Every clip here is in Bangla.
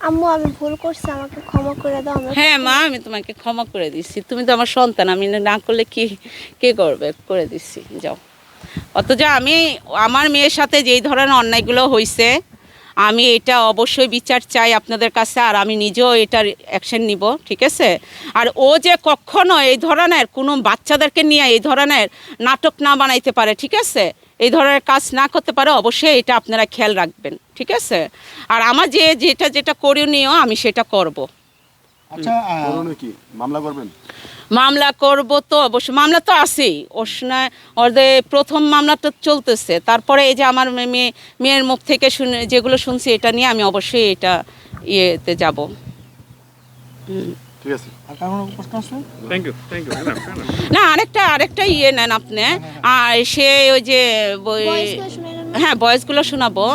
আম্মু আমি ভুল করছি আমাকে ক্ষমা করে দাও হ্যাঁ মা আমি তোমাকে ক্ষমা করে দিচ্ছি তুমি তো আমার সন্তান আমি না করলে কি কে করবে? করে দিচ্ছি যাও। অথচ আমি আমার মেয়ের সাথে যেই ধরনের অন্যায়গুলো হয়েছে আমি এটা অবশ্যই বিচার চাই আপনাদের কাছে আর আমি নিজেও এটার অ্যাকশন নিব ঠিক আছে? আর ও যে কখনো এই ধরনের কোনো বাচ্চাদেরকে নিয়ে এই ধরনের নাটক না বানাইতে পারে ঠিক আছে? এই ধরনের কাজ না করতে পারে অবশ্যই এটা আপনারা খেয়াল রাখবেন ঠিক আছে? আর আমার যে যেটা যেটা করণীয় আমি সেটা করব। আচ্ছা কি? মামলা করবেন? মামলা করব তো অবশ্যই মামলা তো আছেই। ওর সঙ্গে ওদের প্রথম মামলাটা চলতেছে তারপরে এই যে আমার মেয়ে মেয়ের মুখ থেকে শুনে যেগুলো শুনছি এটা নিয়ে আমি অবশ্যই এটা ইয়েতে যাব। ঠিক আছে। আর কোনো প্রশ্ন আছে? থ্যাংক ইউ থ্যাংক ইউ না আরেকটা আরেকটা ইয়ে নেন আপনি। আর সে ওই যে। হ্যাঁ বয়সগুলো শোনাবো।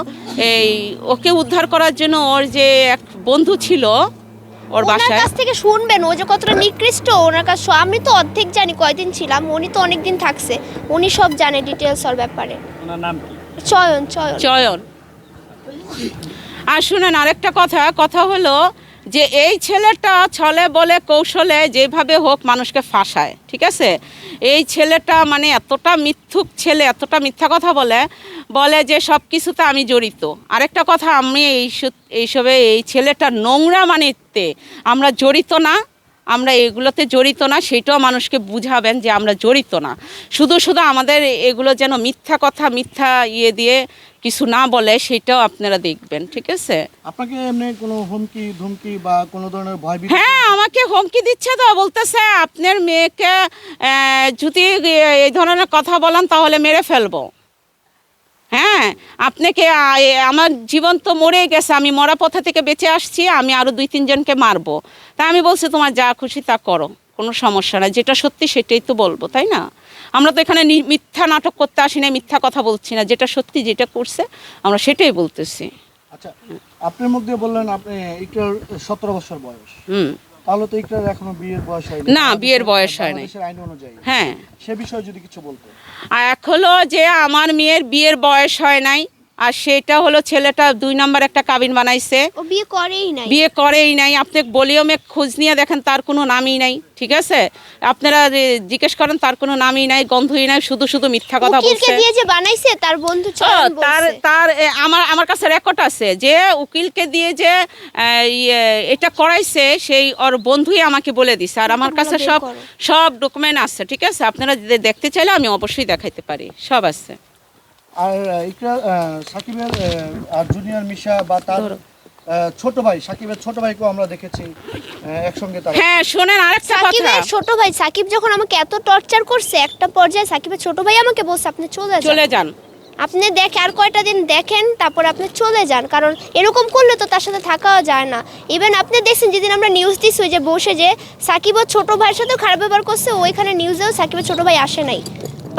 এই ওকে উদ্ধার করার জন্য ওর যে এক বন্ধু ছিল ওর বাসায়। কাছ থেকে শুনবেন ও যে কতটা নিকৃষ্ট ওনার কাছে আমি তো অর্ধেক জানি কয়দিন ছিলাম উনি তো অনেক দিন থাকছে উনি সব জানে ডিটেলস ওর ব্যাপারে। ওনার নাম কি? চয়ন চয়ন। চয়ন। আর শুনেন আরেকটা কথা কথা হলো যে এই ছেলেটা ছলে বলে কৌশলে যেভাবে হোক মানুষকে ফাঁসায়, ঠিক আছে? এই ছেলেটা মানে এতটা মিথ্যুক ছেলে, এতটা মিথ্যা কথা বলে বলে যে সব কিছুতে আমি জড়িত। আরেকটা কথা, আমি এই এইসবে এই ছেলেটা নোংরা মানিতে আমরা জড়িত না আমরা এগুলোতে জড়িত না সেটাও মানুষকে বুঝাবেন যে আমরা জড়িত না। শুধু শুধু আমাদের এগুলো যেন মিথ্যা কথা মিথ্যা ইয়ে দিয়ে কিছু না বলে সেটাও আপনারা দেখবেন ঠিক আছে? আপনাকে এমনি কোনো হুমকি ধুমকি বা কোনো ধরনের ভয় হ্যাঁ আমাকে হুমকি দিচ্ছে তো বলতেছে আপনার মেয়েকে যদি এই ধরনের কথা বলেন তাহলে মেরে ফেলব। হ্যাঁ আপনাকে আমার জীবন তো মরে গেছে আমি মরা পথে থেকে বেঁচে আসছি আমি আরও দুই তিনজনকে মারবো। তা আমি বলছি তোমার যা খুশি তা করো কোনো সমস্যা নাই যেটা সত্যি সেটাই তো বলব তাই না? আমরা তো এখানে নি- মিথ্যা নাটক করতে আসি না মিথ্যা কথা বলছি না। যেটা সত্যি যেটা করছে আমরা সেটাই বলতেছি। আচ্ছা আপনার মুখ দিয়ে বললেন আপনি একটার সতেরো বছর বয়স। হুম। তাহলে তো একটার এখনও বিয়ের বয়স হয়নি। না, বিয়ের বয়স হয় নাই। আইন অনুযায়ী। হ্যাঁ। সে বিষয়ে যদি কিছু বলতেন আর এক হলো যে আমার মেয়ের বিয়ের বয়স হয় নাই আর সেটা হলো ছেলেটা দুই নম্বর একটা কাবিন বানাইছে। ও বিয়ে করেই নাই। বিয়ে করেই নাই। আপনি বলিওমে খোঁজ নিয়ে দেখেন তার কোনো নামই নাই। ঠিক আছে? আপনারা যে জিজ্ঞেস করেন তার কোনো নামই নাই গন্ধই নাই শুধু শুধু মিথ্যা কথা বলছে। দিয়ে যে বানাইছে তার বন্ধু তার তার আমার আমার কাছে রেকর্ড আছে যে উকিলকে দিয়ে যে ইয়ে, এটা করাইছে সেই ওর বন্ধুই আমাকে বলে দিছে। আর আমার কাছে সব সব ডকুমেন্ট আছে ঠিক আছে? আপনারা যদি দেখতে চাইলে আমি অবশ্যই দেখাইতে পারি। সব আছে। আর ইকরা সাকিবের আর জুনিয়র মিশা বা তার ছোট ভাই সাকিবের ছোট ভাইকেও আমরা দেখেছি একসঙ্গে তারা। হ্যাঁ শোনেন আরেকটা কথা। সাকিবের ছোট ভাই সাকিব যখন আমাকে এত টর্চার করছে একটা পর্যায়ে সাকিবের ছোট ভাই আমাকে বলছে আপনি চলে যান। চলে যান। আপনি দেখে আর কয়টা দিন দেখেন তারপর আপনি চলে যান। কারণ এরকম করলে তো তার সাথে থাকাও যায় না। ইভেন আপনি দেখছেন যেদিন আমরা নিউজ দিছি ওই যে বসে যে সাকিব ওর ছোট ভাইয়ের সাথেও খারাপ ব্যবহার করছে ওইখানে নিউজেও সাকিবের ছোট ভাই আসে নাই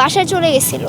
বাসায় চলে গেছিল।